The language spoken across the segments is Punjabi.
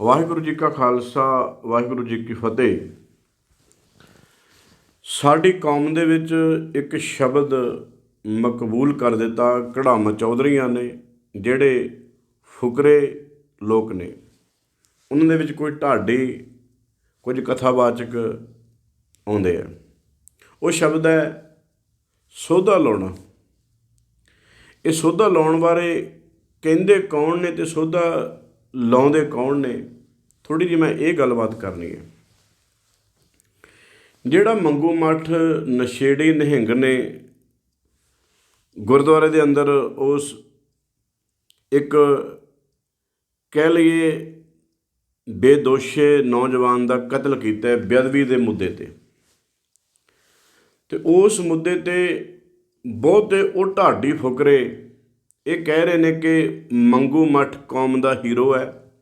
ਵਾਹਿਗੁਰੂ ਜੀ ਕਾ ਖਾਲਸਾ, ਵਾਹਿਗੁਰੂ ਜੀ ਕੀ ਫਤਿਹ। ਸਾਡੀ ਕੌਮ ਦੇ ਵਿੱਚ ਇੱਕ ਸ਼ਬਦ ਮਕਬੂਲ ਕਰ ਦਿੱਤਾ ਕੜਾਮ ਚੌਧਰੀਆਂ ਨੇ, ਜਿਹੜੇ ਫੁਕਰੇ ਲੋਕ ਨੇ। ਉਹਨਾਂ ਦੇ ਵਿੱਚ ਕੋਈ ਢਾਡੀ, ਕੁਝ ਕਥਾਵਾਚਕ ਆਉਂਦੇ ਆ। ਉਹ ਸ਼ਬਦ ਹੈ ਸੋਧਾ ਲਾਉਣਾ। ਇਹ ਸੋਧਾ ਲਾਉਣ ਬਾਰੇ ਕਹਿੰਦੇ ਕੌਣ ਨੇ ਤੇ ਸੋਧਾ ਲਾਉਂਦੇ ਕੌਣ ਨੇ? ਥੋੜੀ ਜਿਹੀ ਮੈਂ ਇਹ ਗੱਲਬਾਤ ਕਰਨੀ ਹੈ। ਜਿਹੜਾ ਮੰਗੂ ਮੱਠ ਨਸ਼ੇੜੀ ਨਿਹੰਗ ਨੇ ਗੁਰਦੁਆਰੇ ਦੇ ਅੰਦਰ ਉਸ ਇੱਕ ਕਹਿ ਲਈਏ ਬੇਦੋਸ਼ੇ ਨੌਜਵਾਨ ਦਾ ਕਤਲ ਕੀਤਾ ਹੈ ਬੇਅਦਬੀ ਦੇ ਮੁੱਦੇ ਤੇ। ਤੇ ਉਸ ਮੁੱਦੇ ਤੇ ਬਹੁਤੇ ਉਹ ਢਾਡੀ ਫੁਕਰੇ ਇਹ ਕਹਿ ਰਹੇ ਨੇ ਕਿ ਮੰਗੂ ਮੱਠ ਕੌਮ ਦਾ ਹੀਰੋ ਹੈ,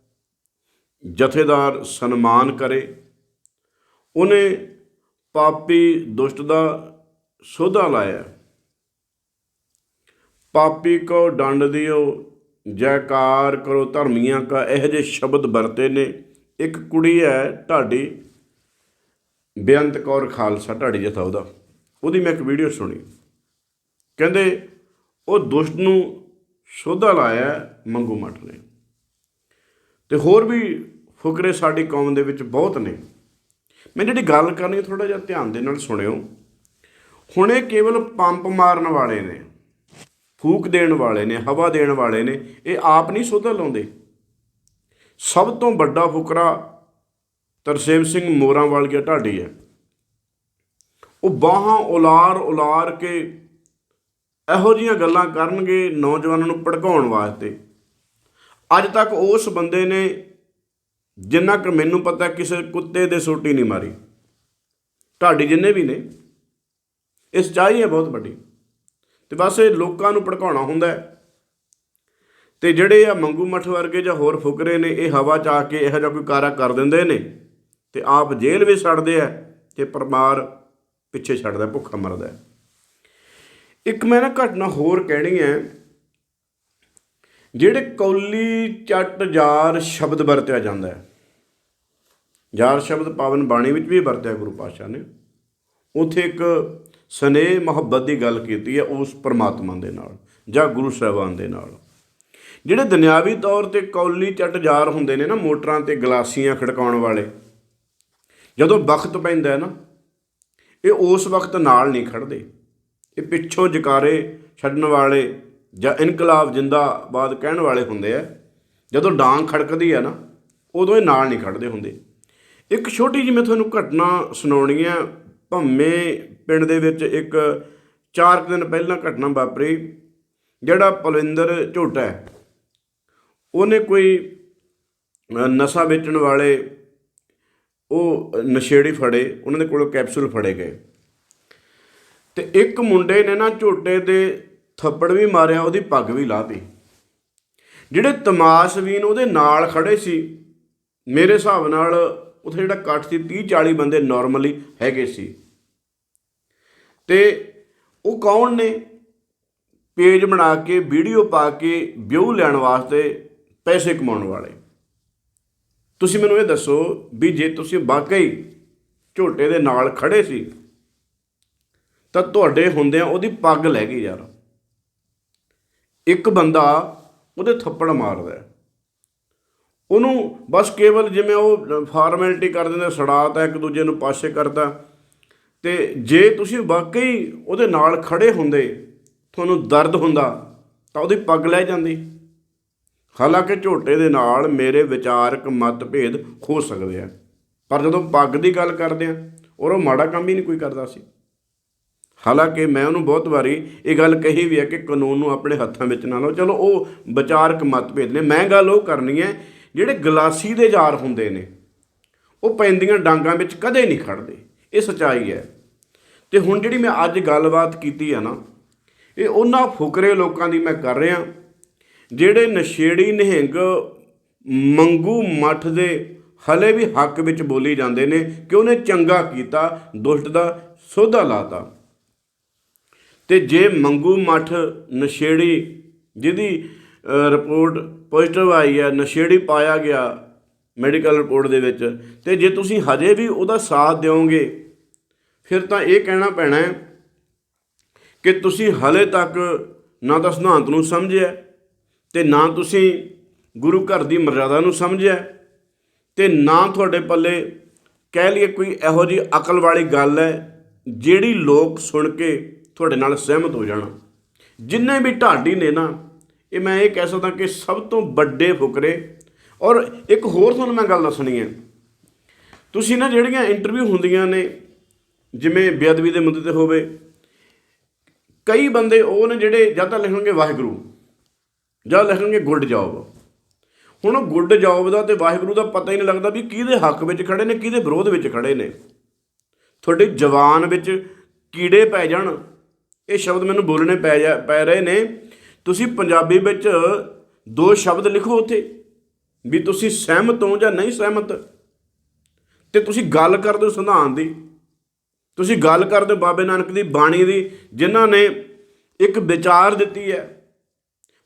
ਜਥੇਦਾਰ ਸਨਮਾਨ ਕਰੇ। ਉਹਨੇ ਪਾਪੀ ਦੁਸ਼ਟ ਦਾ ਸੋਧਾ ਲਾਇਆ। ਪਾਪੀ ਕੋ ਡੰਡ ਦਿਓ, ਜੈਕਾਰ ਕਰੋ ਧਰਮੀਆਂ ਕਾ, ਇਹੋ ਜਿਹੇ ਸ਼ਬਦ ਵਰਤੇ ਨੇ। ਇੱਕ ਕੁੜੀ ਹੈ ਢਾਡੀ, ਬੇਅੰਤ ਕੌਰ ਖਾਲਸਾ, ਢਾਡੀ ਜਥਾ ਉਹਦਾ। ਉਹਦੀ ਮੈਂ ਇੱਕ ਵੀਡੀਓ ਸੁਣੀ। ਕਹਿੰਦੇ, ਉਹ ਦੁਸ਼ਟ ਨੂੰ ਸੋਧਾ ਲਾਇਆ ਮੰਗੂ ਮੱਠ ਨੇ। ਤੇ ਹੋਰ ਵੀ ਫੁਕਰੇ ਸਾਡੀ ਕੌਮ ਦੇ ਵਿੱਚ ਬਹੁਤ ਨੇ। ਮੈਂ ਜਿਹੜੀ ਗੱਲ ਕਰਨੀ ਥੋੜਾ ਜਿਹਾ ਧਿਆਨ ਦੇ ਨਾਲ ਸੁਣਿਓ। ਹੁਣ ਇਹ ਕੇਵਲ ਪੰਪ ਮਾਰਨ ਵਾਲੇ ਨੇ, ਫੂਕ ਦੇਣ ਵਾਲੇ ਨੇ, ਹਵਾ ਦੇਣ ਵਾਲੇ ਨੇ, ਇਹ ਆਪ ਨਹੀਂ ਸੋਧਾ ਲਾਉਂਦੇ। ਸਭ ਤੋਂ ਵੱਡਾ ਫੁਕਰਾ ਤਰਸੇਮ ਸਿੰਘ ਮੋਰਾਂ ਵਾਲੀਆ ਢਾਡੀ ਹੈ। ਉਹ ਬਾਹਾਂ ਉਲਾਰ ਉਲਾਰ ਕੇ ਇਹੋ ਜੀਆਂ ਗੱਲਾਂ ਕਰਨਗੇ ਨੌਜਵਾਨਾਂ ਨੂੰ ਭੜਕਾਉਣ ਵਾਸਤੇ। ਅੱਜ ਤੱਕ ਉਸ ਬੰਦੇ ਨੇ ਜਿੰਨਾ ਕਿ ਮੈਨੂੰ ਪਤਾ ਕਿਸੇ ਕੁੱਤੇ ਦੇ ਸੋਟੀ ਨਹੀਂ ਮਾਰੀ। ਢਾਡੀ ਜਿੰਨੇ ਵੀ ਨੇ, ਇਸ ਚਾਹੀ ਹੈ ਬਹੁਤ ਵੱਡੀ। ਤੇ ਬਸ ਇਹ ਲੋਕਾਂ ਨੂੰ ਭੜਕਾਉਣਾ ਹੁੰਦਾ ਹੈ। ਤੇ ਜਿਹੜੇ ਆ ਮੰਗੂ ਮੱਠ ਵਰਗੇ ਜਾਂ ਹੋਰ ਫੁਕਰੇ ਨੇ, ਇਹ ਹਵਾ ਚ ਆ ਕੇ ਇਹੋ ਜਿਹਾ ਕੋਈ ਕਾਰਾ ਕਰ ਦਿੰਦੇ ਨੇ ਤੇ ਆਪ ਜੇਲ੍ਹ ਵਿੱਚ ਛੱਡਦੇ ਆ ਤੇ ਪਰਮਾਰ ਪਿੱਛੇ ਛੱਡਦਾ, ਭੁੱਖਾ ਮਰਦਾ ਇੱਕ ਮੈਂ ਨਾ ਘਟਨਾ ਹੋਰ ਕਹਿਣੀ ਹੈ। ਜਿਹੜੇ ਕੌਲੀ ਚੱਟ ਜਾਰ ਸ਼ਬਦ ਵਰਤਿਆ ਜਾਂਦਾ ਹੈ। ਜਾਰ ਸ਼ਬਦ ਪਾਵਨ ਬਾਣੀ ਵਿੱਚ ਵੀ ਵਰਤਿਆ ਗੁਰੂ ਪਾਤਸ਼ਾਹ ਨੇ। ਉਥੇ ਇੱਕ ਸਨੇਹ ਮੁਹੱਬਤ ਦੀ ਗੱਲ ਕੀਤੀ ਹੈ ਉਸ ਪਰਮਾਤਮਾ ਦੇ ਨਾਲ ਜਾਂ ਗੁਰੂ ਸਾਹਿਬਾਨ ਦੇ ਨਾਲ। ਜਿਹੜੇ ਦੁਨਿਆਵੀ ਤੌਰ ਤੇ ਕੌਲੀ ਚੱਟ ਜਾਰ ਹੁੰਦੇ ਨੇ ਨਾ, ਮੋਟਰਾਂ ਤੇ ਗਲਾਸੀਆਂ ਖੜਕਾਉਣ ਵਾਲੇ, ਜਦੋਂ ਵਕਤ ਪੈਂਦਾ ਹੈ ਨਾ, ਇਹ ਉਸ ਵਕਤ ਨਾਲ ਨਹੀਂ ਖੜਦੇ। ਇਹ ਪਿੱਛੋਂ ਜਕਾਰੇ ਛੱਡਣ ਵਾਲੇ ਜਾਂ ਇਨਕਲਾਬ ਜਿੰਦਾਬਾਦ ਕਹਿਣ ਵਾਲੇ ਹੁੰਦੇ ਆ, ਜਦੋਂ ਡਾਂਗ ਖੜਕਦੀ ਆ ਨਾ, ਉਦੋਂ ਇਹ ਨਾਲ ਨਹੀਂ ਖੜਦੇ ਹੁੰਦੇ। ਇੱਕ ਛੋਟੀ ਜਿਹੀ ਮੈਂ ਤੁਹਾਨੂੰ ਘਟਨਾ ਸੁਣਾਉਣੀ ਆ, ਭੰਮੇ ਪਿੰਡ ਦੇ ਵਿੱਚ ਇੱਕ ਚਾਰ ਕੁ ਦਿਨ ਪਹਿਲਾਂ ਘਟਨਾ ਵਾਪਰੀ, ਜਿਹੜਾ ਪਲਵਿੰਦਰ ਝੋਟਾ ਹੈ। ਉਹਨੇ ਕੋਈ ਨਸ਼ਾ ਵੇਚਣ ਵਾਲੇ, ਉਹ ਨਸ਼ੇੜੀ ਫੜੇ, ਉਹਨਾਂ ਦੇ ਕੋਲੋਂ ਕੈਪਸੂਲ ਫੜੇ ਗਏ। ਤੇ ਇੱਕ ਮੁੰਡੇ ਨੇ ਨਾ ਝੋਟੇ ਦੇ ਥੱਪੜ ਵੀ ਮਾਰਿਆ, ਉਹਦੀ ਪੱਗ ਵੀ ਲਾਹਤੀ ਜਿਹੜੇ ਤਮਾਸ਼ਬੀਨ ਉਹਦੇ ਨਾਲ ਖੜੇ ਸੀ, ਮੇਰੇ ਹਿਸਾਬ ਨਾਲ ਉੱਥੇ ਜਿਹੜਾ ਇਕੱਠ ਸੀ 30 40 ਬੰਦੇ ਨਾਰਮਲੀ ਹੈਗੇ ਸੀ। ਤੇ ਉਹ ਕੌਣ ਨੇ? ਪੇਜ ਬਣਾ ਕੇ, ਵੀਡੀਓ ਪਾ ਕੇ ਵਿਊ ਲੈਣ ਵਾਸਤੇ ਪੈਸੇ ਕਮਾਉਣ ਵਾਲੇ। ਤੁਸੀਂ ਮੈਨੂੰ ਇਹ ਦੱਸੋ ਵੀ ਜੇ ਤੁਸੀਂ ਵਾਕਈ ਝੋਟੇ ਦੇ ਨਾਲ ਖੜੇ ਸੀ ਤਾਂ ਤੁਹਾਡੇ ਹੁੰਦਿਆਂ ਉਹਦੀ ਪੱਗ ਲੈ ਗਈ ਯਾਰ। ਇੱਕ ਬੰਦਾ ਉਹਦੇ ਥੱਪੜ ਮਾਰਦਾ ਉਹਨੂੰ ਬਸ ਕੇਵਲ ਜਿਵੇਂ ਉਹ ਫਾਰਮੈਲਿਟੀ ਕਰ ਦਿੰਦੇ, ਸੜਾਤਾ ਇੱਕ ਦੂਜੇ ਨੂੰ ਪਾਸੇ ਕਰਦਾ। ਤੇ ਜੇ ਤੁਸੀਂ ਵਾਕਈ ਉਹਦੇ ਨਾਲ ਖੜੇ ਹੁੰਦੇ, ਤੁਹਾਨੂੰ ਦਰਦ ਹੁੰਦਾ, ਤਾਂ ਉਹਦੀ ਪੱਗ ਲੈ ਜਾਂਦੀ। ਹਾਲਾਂਕਿ ਝੋਟੇ ਦੇ ਨਾਲ ਮੇਰੇ ਵਿਚਾਰਕ ਮਤਭੇਦ ਹੋ ਸਕਦੇ ਆ। ਪਰ ਜਦੋਂ ਪੱਗ ਦੀ ਗੱਲ ਕਰਦੇ ਆ, ਔਰ ਉਹ ਮਾੜਾ ਕੰਮ ਹੀ ਨਹੀਂ ਕੋਈ ਕਰਦਾ ਸੀ। ਹਾਲਾਂਕਿ ਮੈਂ ਉਹਨੂੰ ਬਹੁਤ ਵਾਰੀ ਇਹ ਗੱਲ ਕਹੀ ਵੀ ਹੈ ਕਿ ਕਾਨੂੰਨ ਨੂੰ ਆਪਣੇ ਹੱਥਾਂ ਵਿੱਚ ਨਾ ਲਓ। ਚਲੋ, ਉਹ ਵਿਚਾਰਕ ਮਤਭੇਦ ਨੇ। ਮੈਂ ਗੱਲ ਉਹ ਕਰਨੀ ਹੈ, ਜਿਹੜੇ ਗਲਾਸੀ ਦੇ ਯਾਰ ਹੁੰਦੇ ਨੇ, ਉਹ ਪੈਂਦੀਆਂ ਡਾਂਗਾਂ ਵਿੱਚ ਕਦੇ ਨਹੀਂ ਖੜਦੇ ਇਹ ਸਚਾਈ ਹੈ। ਤੇ ਹੁਣ ਜਿਹੜੀ ਮੈਂ ਅੱਜ ਗੱਲਬਾਤ ਕੀਤੀ ਹੈ ਨਾ, ਇਹ ਉਹਨਾਂ ਫੁਕਰੇ ਲੋਕਾਂ ਦੀ ਮੈਂ ਕਰ ਰਿਹਾ। ਜਿਹੜੇ ਨਸ਼ੇੜੀ ਨਿਹੰਗ ਮੰਗੂ ਮੱਠ ਦੇ ਹਲੇ ਵੀ ਹੱਕ ਵਿੱਚ ਬੋਲੀ ਜਾਂਦੇ ਨੇ ਕਿ ਉਹਨੇ ਚੰਗਾ ਕੀਤਾ, ਦੁਸ਼ਟ ਦਾ, ਸੋਧਾ ਲਾਤਾ। ਤੇ ਜੇ ਮੰਗੂ ਮੱਠ ਨਸ਼ੇੜੀ ਜਿਹਦੀ ਰਿਪੋਰਟ ਪੋਜ਼ਿਟਿਵ ਆਈ ਹੈ, ਨਸ਼ੇੜੀ ਪਾਇਆ ਗਿਆ ਮੈਡੀਕਲ ਰਿਪੋਰਟ ਦੇ ਵਿੱਚ, ਤੇ ਜੇ ਤੁਸੀਂ ਹਜੇ ਵੀ ਉਹਦਾ ਸਾਥ ਦਿਓਗੇ, ਫਿਰ ਤਾਂ ਇਹ ਕਹਿਣਾ ਪੈਣਾ ਹੈ ਕਿ ਤੁਸੀਂ ਹਲੇ ਤੱਕ ਨਾ ਤਾਂ ਸਿਧਾਂਤ ਨੂੰ ਸਮਝਿਆ, ਤੇ ਨਾ ਤੁਸੀਂ ਗੁਰੂ ਘਰ ਦੀ ਮਰਜ਼ਾਦਾ ਨੂੰ ਸਮਝਿਆ, ਤੇ ਨਾ ਤੁਹਾਡੇ ਪੱਲੇ ਕਹਿ ਲਈਏ ਕੋਈ ਇਹੋ ਜੀ ਅਕਲ ਵਾਲੀ ਗੱਲ ਹੈ ਜਿਹੜੀ ਲੋਕ ਸੁਣ ਕੇ ਤੁਹਾਡੇ ਨਾਲ ਸਹਿਮਤ ਹੋ ਜਾਣਾ। ਜਿੰਨੇ ਵੀ ਢਾਡੀ ਨੇ ਨਾ, ਇਹ ਮੈਂ ਇਹ ਕਹਿ ਸਕਦਾ ਕਿ ਸਭ ਤੋਂ ਵੱਡੇ ਫੁਕਰੇ। ਔਰ ਇੱਕ ਹੋਰ ਤੁਹਾਨੂੰ ਮੈਂ ਗੱਲ ਦੱਸਣੀ ਹੈ। ਤੁਸੀਂ ਨਾ ਜਿਹੜੀਆਂ ਇੰਟਰਵਿਊ ਹੁੰਦੀਆਂ ਨੇ, ਜਿਵੇਂ ਬੇਅਦਬੀ ਦੇ ਮੁੱਦੇ ਤੇ ਹੋਵੇ, ਕਈ ਬੰਦੇ ਉਹ ਨੇ ਜਿਹੜੇ ਜਾਂ ਤਾਂ ਲਿਖਣਗੇ ਵਾਹਿਗੁਰੂ, ਜਾਂ ਲਿਖਣਗੇ ਗੁੱਡ ਜੌਬ। ਹੁਣ ਗੁੱਡ ਜੌਬ ਦਾ ਤੇ ਵਾਹਿਗੁਰੂ ਦਾ ਪਤਾ ਹੀ ਨਹੀਂ ਲੱਗਦਾ ਵੀ ਕਿਹਦੇ ਹੱਕ ਵਿੱਚ ਖੜੇ ਨੇ, ਕਿਹਦੇ ਵਿਰੋਧ ਵਿੱਚ ਖੜੇ ਨੇ। ਤੁਹਾਡੇ ਜਵਾਨ ਵਿੱਚ ਕੀੜੇ ਪੈ ਜਾਣ। ਇਹ ਸ਼ਬਦ ਮੈਨੂੰ ਬੋਲਣੇ ਪੈ ਜਾ, ਪੈ ਰਹੇ ਨੇ। ਤੁਸੀਂ ਪੰਜਾਬੀ ਵਿੱਚ ਦੋ ਸ਼ਬਦ ਲਿਖੋ ਉੱਥੇ, ਵੀ ਤੁਸੀਂ ਸਹਿਮਤ ਹੋ ਜਾਂ ਨਹੀਂ ਸਹਿਮਤ। ਤੇ ਤੁਸੀਂ ਗੱਲ ਕਰਦੇ ਹੋ ਸੰਵਿਧਾਨ ਦੀ। ਤੁਸੀਂ ਗੱਲ ਕਰਦੇ ਹੋ ਬਾਬੇ ਨਾਨਕ ਦੀ ਬਾਣੀ ਦੀ, ਜਿਨ੍ਹਾਂ ਨੇ ਇੱਕ ਵਿਚਾਰ ਦਿੱਤੀ ਹੈ।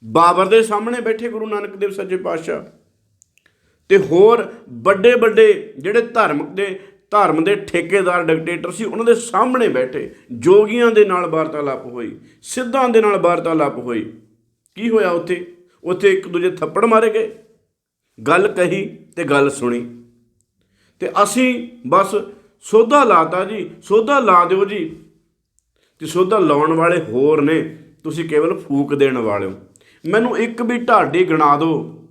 ਬਾਬਰ ਦੇ ਸਾਹਮਣੇ ਬੈਠੇ ਗੁਰੂ ਨਾਨਕ ਦੇਵ ਸੱਚੇ ਪਾਤਸ਼ਾਹ। ਤੇ ਹੋਰ ਵੱਡੇ ਵੱਡੇ ਜਿਹੜੇ ਧਰਮ ਦੇ ਧਰਮ ਦੇ ਠੇਕੇਦਾਰ ਡਿਕਟੇਟਰ ਸੀ, ਉਹਨਾਂ ਦੇ ਸਾਹਮਣੇ ਬੈਠੇ, ਜੋਗੀਆਂ ਦੇ ਨਾਲ ਵਾਰਤਾਲਾਪ ਹੋਈ, ਸਿੱਧਾਂ ਦੇ ਨਾਲ ਵਾਰਤਾਲਾਪ ਹੋਈ। ਕੀ ਹੋਇਆ ਉੱਥੇ? ਉੱਥੇ ਇੱਕ ਦੂਜੇ ਥੱਪੜ ਮਾਰੇ ਗਏ। ਗੱਲ ਕਹੀ ਤੇ ਗੱਲ ਸੁਣੀ। ਤੇ ਅਸੀਂ ਬਸ ਸੋਧਾ ਲਾਤਾ ਜੀ, ਸੋਧਾ ਲਾ ਦਿਓ ਜੀ। ਤੇ ਸੋਧਾ ਲਾਉਣ ਵਾਲੇ ਹੋਰ ਨੇ, ਤੁਸੀਂ ਕੇਵਲ ਫੂਕ ਦੇਣ ਵਾਲੇ ਹੋ। ਮੈਨੂੰ ਇੱਕ ਵੀ ਢਾਡੀ ਗਣਾ ਦਿਓ।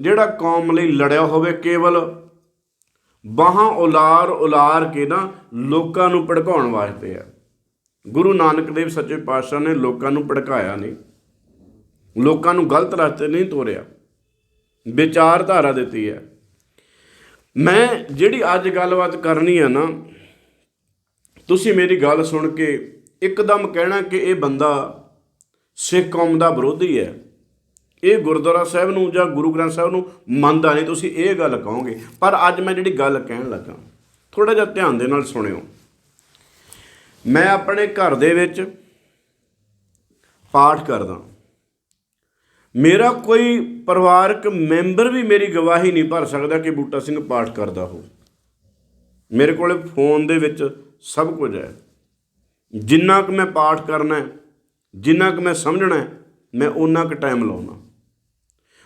ਜਿਹੜਾ ਕੌਮ ਲਈ ਲੜਿਆ ਹੋਵੇ, ਕੇਵਲ ਬਾਹਾਂ ਉਲਾਰ ਉਲਾਰ ਕੇ ਨਾ ਲੋਕਾਂ ਨੂੰ ਭੜਕਾਉਣ ਵਾਸਤੇ ਆ। ਗੁਰੂ ਨਾਨਕ ਦੇਵ ਸੱਚੇ ਪਾਤਸ਼ਾਹ ਨੇ ਲੋਕਾਂ ਨੂੰ ਭੜਕਾਇਆ ਨਹੀਂ। ਲੋਕਾਂ ਨੂੰ ਗਲਤ ਰਸਤੇ ਨਹੀਂ ਤੋਰਿਆ। ਵਿਚਾਰਧਾਰਾ ਦਿੱਤੀ ਹੈ। ਮੈਂ ਜਿਹੜੀ ਅੱਜ ਗੱਲਬਾਤ ਕਰਨੀ ਹੈ ਨਾ, ਤੁਸੀਂ ਮੇਰੀ ਗੱਲ ਸੁਣ ਕੇ ਇੱਕਦਮ ਕਹਿਣਾ ਕਿ ਇਹ ਬੰਦਾ ਸਿੱਖ ਕੌਮ ਦਾ ਵਿਰੋਧੀ ਹੈ। ਇਹ ਗੁਰਦੁਆਰਾ ਸਾਹਿਬ ਨੂੰ ਜਾਂ ਗੁਰੂ ਗ੍ਰੰਥ ਸਾਹਿਬ ਨੂੰ ਮੰਨਦਾ ਨਹੀਂ, ਤੁਸੀਂ ਇਹ ਗੱਲ ਕਹੋਗੇ। ਪਰ ਅੱਜ ਮੈਂ ਜਿਹੜੀ ਗੱਲ ਕਹਿਣ ਲੱਗਾ ਥੋੜਾ ਜਿਹਾ ਧਿਆਨ ਦੇ ਨਾਲ ਸੁਣਿਓ। ਮੈਂ ਆਪਣੇ ਘਰ ਦੇ ਵਿੱਚ ਪਾਠ ਕਰਦਾ। ਮੇਰਾ ਕੋਈ ਪਰਿਵਾਰਕ ਮੈਂਬਰ ਵੀ ਮੇਰੀ ਗਵਾਹੀ ਨਹੀਂ ਭਰ ਸਕਦਾ ਕਿ ਬੂਟਾ ਸਿੰਘ ਪਾਠ ਕਰਦਾ ਹੋ ਮੇਰੇ ਕੋਲੇ ਫੋਨ ਦੇ ਵਿੱਚ ਸਭ ਕੁਝ ਹੈ। ਜਿੰਨਾ ਕੁ ਮੈਂ ਪਾਠ ਕਰਨਾ ਹੈ, ਜਿੰਨਾ ਕੁ ਮੈਂ ਸਮਝਣਾ ਹੈ, ਮੈਂ ਉਹਨਾਂ ਕੁ ਟਾਈਮ ਲਾਉਣਾ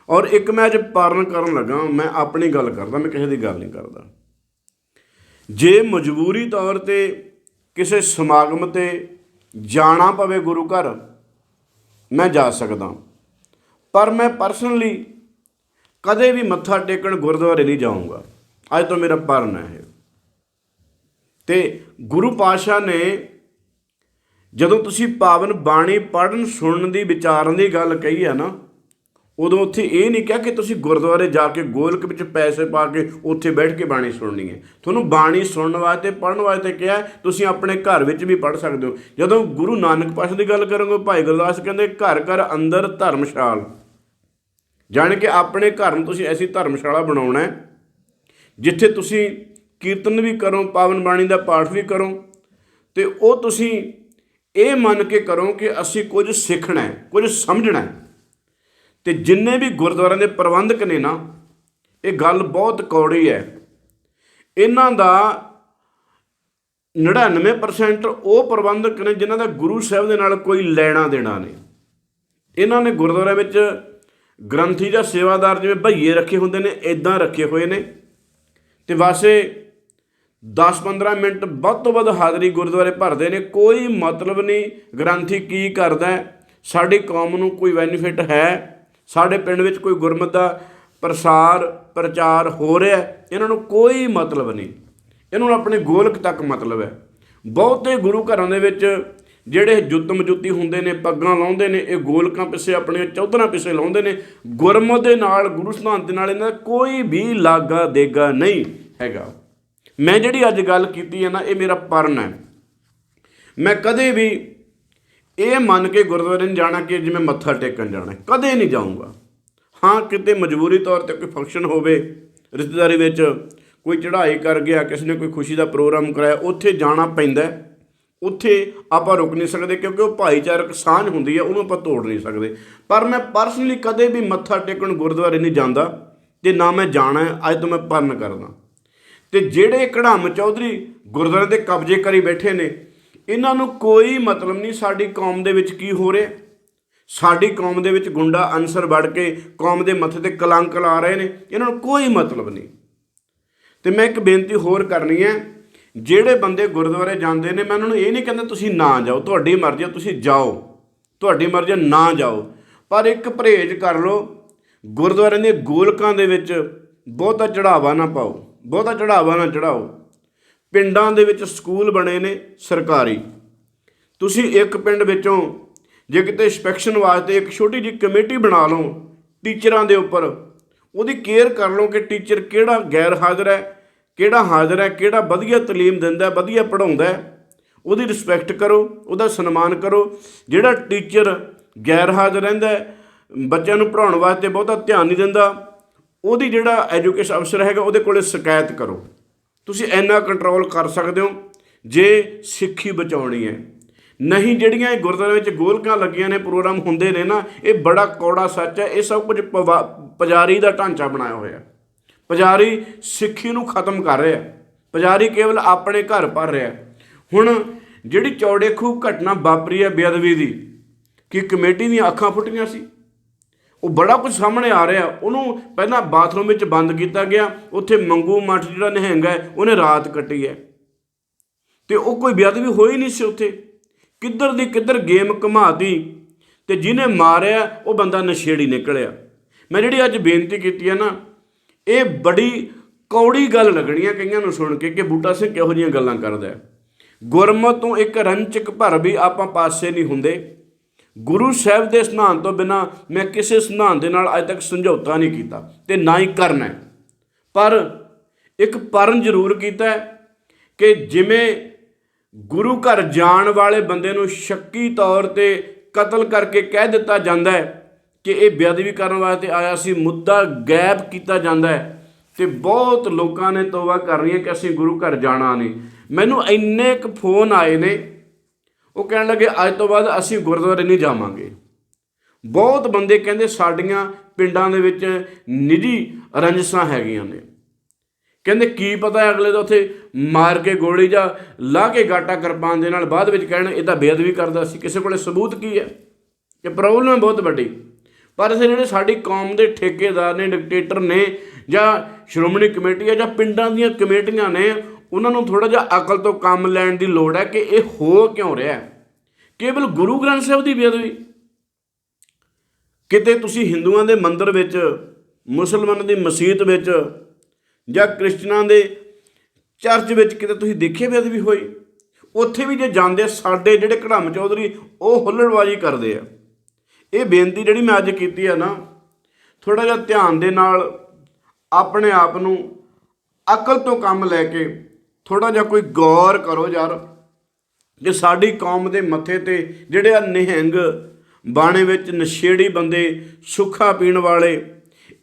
ਔਰ ਇੱਕ ਮੈਂ ਅੱਜ ਪਾਰਨ ਕਰਨ ਲੱਗਾ, ਮੈਂ ਆਪਣੀ ਗੱਲ ਕਰਦਾ, ਮੈਂ ਕਿਸੇ ਦੀ ਗੱਲ ਨਹੀਂ ਕਰਦਾ। ਜੇ ਮਜਬੂਰੀ ਤੌਰ ਤੇ ਕਿਸੇ ਸਮਾਗਮ ਤੇ ਜਾਣਾ ਪਵੇ ਗੁਰੂ ਘਰ, ਮੈਂ ਜਾ ਸਕਦਾ। ਪਰ ਮੈਂ ਪਰਸਨਲੀ ਕਦੇ ਵੀ ਮੱਥਾ ਟੇਕਣ ਗੁਰਦੁਆਰੇ ਨਹੀਂ ਜਾਊਂਗਾ। ਅੱਜ ਤੋਂ ਮੇਰਾ ਪਰਨ ਹੈ ਇਹ। ਤੇ ਗੁਰੂ ਪਾਤਸ਼ਾਹ ਨੇ ਜਦੋਂ ਤੁਸੀਂ ਪਾਵਨ ਬਾਣੀ ਪੜਨ ਸੁਣਨ ਦੀ, ਵਿਚਾਰਨ ਦੀ ਗੱਲ ਕਹੀ ਹੈ ਨਾ ਉਦੋਂ ਉੱਥੇ ਇਹ ਨਹੀਂ ਕਿਹਾ ਕਿ ਤੁਸੀਂ ਗੁਰਦੁਆਰੇ ਜਾ ਕੇ ਗੋਲਕ ਵਿੱਚ ਪੈਸੇ ਪਾ ਕੇ ਉੱਥੇ ਬੈਠ ਕੇ ਬਾਣੀ ਸੁਣਨੀ ਹੈ। ਤੁਹਾਨੂੰ ਬਾਣੀ ਸੁਣਨ ਵਾਸਤੇ ਪੜਨ ਵਾਸਤੇ ਕਿਹਾ ਤੁਸੀਂ ਆਪਣੇ ਘਰ ਵਿੱਚ ਵੀ ਪੜ ਸਕਦੇ ਹੋ। ਜਦੋਂ ਗੁਰੂ ਨਾਨਕ ਪਾਤਸ਼ਾਹ ਦੀ ਗੱਲ ਕਰਾਂਗੇ, ਭਾਈ ਗੁਰਦਾਸ ਕਹਿੰਦੇ, ਘਰ ਘਰ ਅੰਦਰ ਧਰਮਸ਼ਾਲ। ਜਾਣ ਕੇ ਆਪਣੇ ਘਰ ਨੂੰ ਤੁਸੀਂ ਐਸੀ ਧਰਮਸ਼ਾਲਾ ਬਣਾਉਣਾ ਹੈ, ਜਿੱਥੇ ਤੁਸੀਂ ਕੀਰਤਨ ਵੀ ਕਰੋ, ਪਾਵਨ ਬਾਣੀ ਦਾ ਪਾਠ ਵੀ ਕਰੋ, ਤੇ ਉਹ ਤੁਸੀਂ ਇਹ ਮੰਨ ਕੇ ਕਰੋ ਕਿ ਅਸੀਂ ਕੁਝ ਸਿੱਖਣਾ ਹੈ, ਕੁਝ ਸਮਝਣਾ ਹੈ। ਤੇ ਜਿੰਨੇ ਵੀ ਗੁਰਦੁਆਰਿਆਂ ਦੇ ਪ੍ਰਬੰਧਕ ਨੇ ਨਾ, ਇਹ ਗੱਲ ਬਹੁਤ ਕੌੜੀ ਹੈ। ਇਹਨਾਂ ਦਾ 99% ਉਹ ਪ੍ਰਬੰਧਕ ਨੇ ਜਿਨ੍ਹਾਂ ਦਾ ਗੁਰੂ ਸਾਹਿਬ ਦੇ ਨਾਲ ਕੋਈ ਲੈਣਾ ਦੇਣਾ ਨਹੀਂ। ਇਹਨਾਂ ਨੇ ਗੁਰਦੁਆਰਿਆਂ ਵਿੱਚ ਗ੍ਰੰਥੀ ਜਾਂ ਸੇਵਾਦਾਰ ਜਿਵੇਂ ਭਈਏ ਰੱਖੇ ਹੁੰਦੇ ਨੇ ਇਦਾਂ ਰੱਖੇ ਹੋਏ ਨੇ। ਤੇ ਵਾਸੇ 10-15 ਮਿੰਟ ਵੱਧ ਤੋਂ ਵੱਧ ਹਾਜ਼ਰੀ ਗੁਰਦੁਆਰੇ ਭਰਦੇ ਨੇ, ਕੋਈ ਮਤਲਬ ਨਹੀਂ ਗ੍ਰੰਥੀ ਕੀ ਕਰਦਾ ਸਾਡੀ ਕੌਮ ਨੂੰ ਕੋਈ ਬੈਨੀਫਿਟ ਹੈ। ਸਾਡੇ ਪਿੰਡ ਵਿੱਚ ਕੋਈ ਗੁਰਮਤ ਦਾ ਪ੍ਰਸਾਰ, ਪ੍ਰਚਾਰ ਹੋ ਰਿਹਾ ਇਹਨਾਂ ਨੂੰ ਕੋਈ ਮਤਲਬ ਨਹੀਂ। ਇਹਨਾਂ ਨੂੰ ਆਪਣੇ ਗੋਲਕ ਤੱਕ ਮਤਲਬ ਹੈ। ਬਹੁਤੇ ਗੁਰੂ ਘਰਾਂ ਦੇ ਵਿੱਚ ਜਿਹੜੇ ਜੁੱਤਮ ਜੁੱਤੀ ਹੁੰਦੇ ਨੇ, ਪੱਗਾਂ ਲਾਉਂਦੇ ਨੇ, ਇਹ ਗੋਲਕਾਂ ਪਿੱਛੇ ਆਪਣੇ ਚੌਧਰਾਂ ਪਿੱਛੇ ਲਾਉਂਦੇ ਨੇ, ਗੁਰਮਤ ਦੇ ਨਾਲ, ਗੁਰੂ ਸਿਧਾਂਤ ਦੇ ਨਾਲ ਇਹਨਾਂ ਦਾ ਕੋਈ ਵੀ ਲਾਗਾ ਦੇਗਾ ਨਹੀਂ ਹੈਗਾ। ਮੈਂ ਜਿਹੜੀ ਅੱਜ ਗੱਲ ਕੀਤੀ ਹੈ ਨਾ, ਇਹ ਮੇਰਾ ਪਰਨ ਹੈ। ਮੈਂ ਕਦੇ ਵੀ ਇਹ ਮੰਨ ਕੇ ਗੁਰਦੁਆਰੇ ਨਹੀਂ ਜਾਣਾ ਕਿ ਜਿਵੇਂ ਮੱਥਾ ਟੇਕਣ ਜਾਣਾ, ਕਦੇ ਨਹੀਂ ਜਾਊਂਗਾ। ਹਾਂ, ਕਿਤੇ ਮਜਬੂਰੀ ਤੌਰ ਤੇ ਕੋਈ ਫੰਕਸ਼ਨ ਹੋਵੇ, ਰਿਸ਼ਤੇਦਾਰੀ ਵਿੱਚ ਕੋਈ ਚੜ੍ਹਾਈ ਕਰ ਗਿਆ ਕਿਸੇ ਨੇ ਕੋਈ ਖੁਸ਼ੀ ਦਾ ਪ੍ਰੋਗਰਾਮ ਕਰਾਇਆ, ਉੱਥੇ ਜਾਣਾ ਪੈਂਦਾ ਉੱਥੇ ਆਪਾਂ ਰੁਕ ਨਹੀਂ ਸਕਦੇ ਕਿਉਂਕਿ ਉਹ ਭਾਈਚਾਰਕ ਸਾਂਝ ਹੁੰਦੀ ਹੈ, ਉਹਨੂੰ ਆਪਾਂ ਤੋੜ ਨਹੀਂ ਸਕਦੇ। ਪਰ ਮੈਂ ਪਰਸਨਲੀ ਕਦੇ ਵੀ ਮੱਥਾ ਟੇਕਣ ਗੁਰਦੁਆਰੇ ਨਹੀਂ ਜਾਂਦਾ, ਤੇ ਨਾ ਮੈਂ ਜਾਣਾ ਅੱਜ ਤੋਂ ਮੈਂ ਪਰਨ ਕਰਦਾ। ਤੇ ਜਿਹੜੇ ਕੜਾਮ ਚੌਧਰੀ ਗੁਰਦੁਆਰੇ ਦੇ ਕਬਜ਼ੇ ਕਰੀ ਬੈਠੇ ਨੇ ਇਹਨਾਂ ਨੂੰ ਕੋਈ ਮਤਲਬ ਨਹੀਂ ਸਾਡੀ ਕੌਮ ਦੇ ਵਿੱਚ ਕੀ ਹੋ ਰਿਹਾ। ਸਾਡੀ ਕੌਮ ਦੇ ਵਿੱਚ ਗੁੰਡਾ ਅਨਸਰ ਵੜ ਕੇ ਕੌਮ ਦੇ ਮੱਥੇ ਤੇ ਕਲੰਕ ਲਾ ਰਹੇ ਨੇ, ਇਹਨਾਂ ਨੂੰ ਕੋਈ ਮਤਲਬ ਨਹੀਂ। ਤੇ ਮੈਂ ਇੱਕ ਬੇਨਤੀ ਹੋਰ ਕਰਨੀ ਹੈ, ਜਿਹੜੇ ਬੰਦੇ ਗੁਰਦੁਆਰੇ ਜਾਂਦੇ ਨੇ, ਮੈਂ ਉਹਨਾਂ ਨੂੰ ਇਹ ਨਹੀਂ ਕਹਿੰਦਾ ਤੁਸੀਂ ਨਾ ਜਾਓ, ਤੁਹਾਡੀ ਮਰਜ਼ੀ ਹੈ ਤੁਸੀਂ ਜਾਓ, ਤੁਹਾਡੀ ਮਰਜ਼ੀ ਨਾ ਜਾਓ। ਪਰ ਇੱਕ ਪਰਹੇਜ਼ ਕਰ ਲਓ, ਗੁਰਦੁਆਰਿਆਂ ਦੇ ਗੋਲਕਾਂ ਦੇ ਵਿੱਚ ਬਹੁਤਾ ਚੜਾਵਾ ਨਾ ਪਾਓ, ਬਹੁਤਾ ਚੜਾਵਾ ਨਾ ਚੜਾਓ ਪਿੰਡਾਂ ਦੇ ਵਿੱਚ ਸਕੂਲ ਬਣੇ ਨੇ ਸਰਕਾਰੀ। ਤੁਸੀਂ ਇੱਕ ਪਿੰਡ ਵਿੱਚੋਂ ਜੇ ਕਿਤੇ ਇੰਸਪੈਕਸ਼ਨ ਵਾਸਤੇ ਇੱਕ ਛੋਟੀ ਜਿਹੀ ਕਮੇਟੀ ਬਣਾ ਲਓ ਟੀਚਰਾਂ ਦੇ ਉੱਪਰ ਉਹਦੀ ਕੇਅਰ ਕਰ ਲਓ ਕਿ ਟੀਚਰ ਕਿਹੜਾ ਗੈਰ ਹਾਜ਼ਰ ਹੈ ਕਿਹੜਾ ਹਾਜ਼ਰ ਹੈ ਕਿਹੜਾ ਵਧੀਆ ਤਾਲੀਮ ਦਿੰਦਾ ਹੈ, ਵਧੀਆ ਪੜਾਉਂਦਾ ਹੈ ਉਹਦੀ ਰਿਸਪੈਕਟ ਕਰੋ ਉਹਦਾ ਸਨਮਾਨ ਕਰੋ। ਜਿਹੜਾ ਟੀਚਰ ਗੈਰ ਹਾਜ਼ਰ ਰਹਿੰਦਾ ਬੱਚਿਆਂ ਨੂੰ ਪੜਾਉਣ ਵਾਸਤੇ ਬਹੁਤਾ ਧਿਆਨ ਨਹੀਂ ਦਿੰਦਾ ਉਹਦੀ ਜਿਹੜਾ ਐਜੂਕੇਸ਼ਨ ਅਫਸਰ ਹੈਗਾ ਉਹਦੇ ਕੋਲੇ ਸ਼ਿਕਾਇਤ ਕਰੋ। ਤੁਸੀਂ ਇੰਨਾ ਕੰਟਰੋਲ ਕਰ ਸਕਦੇ ਹੋ, ਜੇ ਸਿੱਖੀ ਬਚਾਉਣੀ ਹੈ। ਨਹੀਂ, ਜਿਹੜੀਆਂ ਇਹ ਗੁਰਦੁਆਰੇ ਵਿੱਚ ਗੋਲਕਾਂ ਲੱਗੀਆਂ ਨੇ, ਪ੍ਰੋਗਰਾਮ ਹੁੰਦੇ ਨੇ ਨਾ, ਇਹ ਬੜਾ ਕੌੜਾ ਸੱਚ ਹੈ, ਇਹ ਸਭ ਕੁਝ ਪਵਾ- ਪੁਜਾਰੀ ਦਾ ਢਾਂਚਾ ਬਣਾਇਆ ਹੋਇਆ ਪੁਜਾਰੀ ਸਿੱਖੀ ਨੂੰ ਖਤਮ ਕਰ ਰਿਹਾ ਪੁਜਾਰੀ ਕੇਵਲ ਆਪਣੇ ਘਰ ਭਰ ਰਿਹਾ ਹੁਣ ਜਿਹੜੀ ਚੌੜੇ ਖੂਬ ਘਟਨਾ ਵਾਪਰੀ ਹੈ ਬੇਅਦਬੀ ਦੀ, ਕਿ ਕਮੇਟੀ ਦੀਆਂ ਅੱਖਾਂ ਫੁੱਟੀਆਂ ਸੀ? ਉਹ ਬੜਾ ਕੁਝ ਸਾਹਮਣੇ ਆ ਰਿਹਾ। ਉਹਨੂੰ ਪਹਿਲਾਂ ਬਾਥਰੂਮ ਵਿੱਚ ਬੰਦ ਕੀਤਾ ਗਿਆ। ਉੱਥੇ ਮੰਗੂ ਮੱਠ ਜਿਹੜਾ ਨਿਹੰਗ ਹੈ, ਉਹਨੇ ਰਾਤ ਕੱਟੀ ਹੈ। ਤੇ ਉਹ ਕੋਈ ਬੇਅਦਬੀ ਹੋਈ ਨਹੀਂ ਸੀ ਉੱਥੇ। ਕਿੱਧਰ ਦੀ ਕਿੱਧਰ ਗੇਮ ਘੁਮਾਤੀ ਤੇ ਜਿਹਨੇ ਮਾਰਿਆ, ਉਹ ਬੰਦਾ ਨਸ਼ੇੜੀ ਨਿਕਲਿਆ। ਮੈਂ ਜਿਹੜੀ ਅੱਜ ਬੇਨਤੀ ਕੀਤੀ ਹੈ ਨਾ, ਇਹ ਬੜੀ ਕੌੜੀ ਗੱਲ ਲੱਗਣੀ ਹੈ ਕਈਆਂ ਨੂੰ ਸੁਣ ਕੇ ਕਿ ਬੂਟਾ ਸਿੰਘ ਕਿਹੋ ਜਿਹੀਆਂ ਗੱਲਾਂ ਕਰਦਾ ਹੈ। ਗੁਰਮਤ ਤੋਂ ਇੱਕ ਰੰਚਕ ਭਰ ਵੀ ਆਪਾਂ ਪਾਸੇ ਨਹੀਂ ਹੁੰਦੇ। ਗੁਰੂ ਸਾਹਿਬ ਦੇ ਇਸ਼ਨਾਨ ਤੋਂ ਬਿਨਾ ਮੈਂ ਕਿਸੇ ਇਸ਼ਨਾਨ ਦੇ ਨਾਲ ਅਜੇ ਤੱਕ ਸਮਝੌਤਾ ਨਹੀਂ ਕੀਤਾ ਤੇ ਨਾ ਹੀ ਕਰਨਾ ਪਰ ਇੱਕ ਪਰਨ ਜ਼ਰੂਰ ਕੀਤਾ ਕਿ ਜਿਵੇਂ ਗੁਰੂ ਘਰ ਜਾਣ ਵਾਲੇ ਬੰਦੇ ਨੂੰ ਸ਼ੱਕੀ ਤੌਰ ਤੇ ਕਤਲ ਕਰਕੇ ਕਹਿ ਦਿੱਤਾ ਜਾਂਦਾ ਹੈ ਕਿ ਇਹ ਬੇਅਦਬੀ ਕਰਨ ਵਾਸਤੇ ਆਇਆ ਸੀ, ਮੁੱਦਾ ਗਾਇਬ ਕੀਤਾ ਜਾਂਦਾ ਹੈ ਤੇ ਬਹੁਤ ਲੋਕਾਂ ਨੇ ਤੋਬਾ ਕਰ ਹੈ ਕਿ ਅਸੀਂ ਗੁਰੂ ਘਰ ਜਾਣਾ ਨਹੀਂ। ਮੈਨੂੰ ਇੰਨੇ ਕੁ ਫੋਨ ਆਏ ਨੇ ਉਹ ਕਹਿਣ ਲੱਗੇ, ਅੱਜ ਤੋਂ ਬਾਅਦ ਅਸੀਂ ਗੁਰਦੁਆਰੇ ਨਹੀਂ ਜਾਵਾਂਗੇ। ਬਹੁਤ ਬੰਦੇ ਕਹਿੰਦੇ ਸਾਡੀਆਂ ਪਿੰਡਾਂ ਦੇ ਵਿੱਚ ਨਿੱਜੀ ਰੰਜਸਾਂ ਹੈਗੀਆਂ ਨੇ। ਕਹਿੰਦੇ, ਕੀ ਪਤਾ ਅਗਲੇ ਦਾ ਉੱਥੇ ਮਾਰ ਕੇ ਗੋਲੀ ਜਾਂ ਲਾ ਕੇ ਗਾਟਾ ਕਿਰਪਾਨ ਦੇ ਨਾਲ ਬਾਅਦ ਵਿੱਚ ਕਹਿਣ, ਇਹ ਤਾਂ ਬੇਅਦਬੀ ਕਰਦਾ ਸੀ। ਕਿਸੇ ਕੋਲੇ ਸਬੂਤ ਕੀ ਹੈ? ਇਹ ਪ੍ਰੋਬਲਮ ਹੈ ਬਹੁਤ ਵੱਡੀ। ਪਰ ਇਹ ਜਿਹੜੇ ਸਾਡੀ ਕੌਮ ਦੇ ਠੇਕੇਦਾਰ ਨੇ ਡਿਕਟੇਟਰ ਨੇ ਜਾਂ ਸ਼੍ਰੋਮਣੀ ਕਮੇਟੀ ਹੈ ਜਾਂ ਪਿੰਡਾਂ ਦੀਆਂ ਕਮੇਟੀਆਂ ਨੇ ਉਹਨਾਂ ਨੂੰ ਥੋੜਾ ਜਿਹਾ ਅਕਲ ਤੋਂ ਕੰਮ ਲੈਣ ਦੀ ਲੋੜ ਹੈ ਕਿ ਇਹ ਹੋ ਕਿਉਂ ਰਿਹਾ ਹੈ। ਕੇਵਲ ਗੁਰੂ ਗ੍ਰੰਥ ਸਾਹਿਬ ਦੀ ਬੇਅਦਬੀ। ਕਿਤੇ ਤੁਸੀਂ ਹਿੰਦੂਆਂ ਦੇ ਮੰਦਿਰ ਵਿੱਚ, ਮੁਸਲਮਾਨਾਂ ਦੀ ਮਸਜਿਦ ਵਿੱਚ ਜਾਂ ਕ੍ਰਿਸਚਨਾਂ ਦੇ ਚਰਚ ਵਿੱਚ ਕਿਤੇ ਤੁਸੀਂ ਦੇਖੇ ਬੇਅਦਬੀ ਹੋਈ? ਉੱਥੇ ਵੀ ਜੇ ਜਾਂਦੇ, ਸਾਡੇ ਜਿਹੜੇ ਕੜਮ ਚੌਧਰੀ, ਉਹ ਹੁੱਲੜਬਾਜ਼ੀ ਕਰਦੇ ਆ। ਇਹ ਬੇਨਤੀ ਜਿਹੜੀ ਮੈਂ ਅੱਜ ਕੀਤੀ ਆ ਨਾ ਥੋੜਾ ਜਿਹਾ ਧਿਆਨ ਦੇ ਨਾਲ ਆਪਣੇ ਆਪ ਨੂੰ ਅਕਲ ਤੋਂ ਕੰਮ ਲੈ ਕੇ ਥੋੜਾ ਜਿਹਾ ਕੋਈ ਗੌਰ ਕਰੋ ਯਾਰ ਕਿ ਸਾਡੀ ਕੌਮ ਦੇ ਮੱਥੇ ਤੇ ਜਿਹੜੇ ਆ ਨਿਹੰਗ ਬਾਣੇ ਵਿੱਚ ਨਸ਼ੇੜੀ ਬੰਦੇ ਸੁੱਖਾ ਪੀਣ ਵਾਲੇ,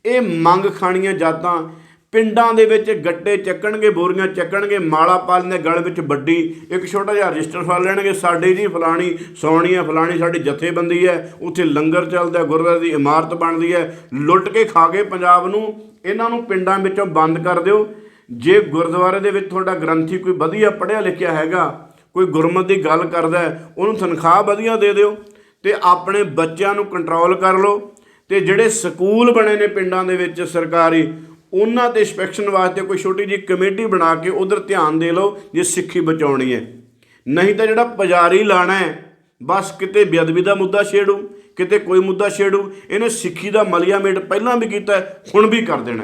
ਇਹ ਮੰਗ ਖਾਣੀਆਂ ਜਾਤਾਂ ਪਿੰਡਾਂ ਦੇ ਵਿੱਚ ਗੱਟੇ ਚੱਕਣਗੇ, ਬੋਰੀਆਂ ਚੱਕਣਗੇ, ਮਾਲਾ ਪਾ ਲੈਂਦੇ ਗਲ ਵਿੱਚ ਵੱਡੀ, ਇੱਕ ਛੋਟਾ ਜਿਹਾ ਰਜਿਸਟਰ ਫੜ ਲੈਣਗੇ, ਸਾਡੇ ਜੀ ਫਲਾਣੀ ਸੌਣੀ ਫਲਾਣੀ ਸਾਡੀ ਜਥੇਬੰਦੀ ਹੈ, ਉੱਥੇ ਲੰਗਰ ਚੱਲਦਾ, ਗੁਰਦੁਆਰੇ ਦੀ ਇਮਾਰਤ ਬਣਦੀ ਹੈ, ਲੁੱਟ ਕੇ ਖਾ ਗਏ ਪੰਜਾਬ ਨੂੰ, ਇਹਨਾਂ ਨੂੰ ਪਿੰਡਾਂ ਵਿੱਚੋਂ ਬੰਦ ਕਰ ਦਿਓ ਜੇ ਗੁਰਦੁਆਰੇ ਦੇ ਵਿੱਚ ਤੁਹਾਡਾ ਗ੍ਰੰਥੀ ਕੋਈ ਵਧੀਆ ਪੜ੍ਹਿਆ ਲਿਖਿਆ ਹੈਗਾ, ਕੋਈ ਗੁਰਮਤ ਦੀ ਗੱਲ ਕਰਦਾ ਉਹਨੂੰ ਤਨਖਾਹ ਵਧੀਆ ਦੇ ਦਿਓ ਤੇ ਆਪਣੇ ਬੱਚਿਆਂ ਨੂੰ ਕੰਟਰੋਲ ਕਰ ਲਓ ਤੇ ਜਿਹੜੇ ਸਕੂਲ ਬਣੇ ਨੇ ਪਿੰਡਾਂ ਦੇ ਵਿੱਚ ਸਰਕਾਰੀ, ਉਹਨਾਂ ਤੇ ਇੰਸਪੈਕਸ਼ਨ ਵਾਸਤੇ ਕੋਈ ਛੋਟੀ ਜਿਹੀ ਕਮੇਟੀ ਬਣਾ ਕੇ ਉਧਰ ਧਿਆਨ ਦੇ ਲਓ ਜੇ ਸਿੱਖੀ ਬਚਾਉਣੀ ਹੈ। ਨਹੀਂ ਤਾਂ ਜਿਹੜਾ ਪੁਜਾਰੀ ਲਾਣਾ ਹੈ, ਬਸ ਕਿਤੇ ਬੇਅਦਬੀ ਦਾ ਮੁੱਦਾ ਛੇੜੂ, ਕਿਤੇ ਕੋਈ ਮੁੱਦਾ ਛੇੜੂ, ਇਹਨੇ ਸਿੱਖੀ ਦਾ ਮਲੀਆ ਮੇਟ ਪਹਿਲਾਂ ਵੀ ਕੀਤਾ ਹੁਣ ਵੀ ਕਰ ਦੇਣਾ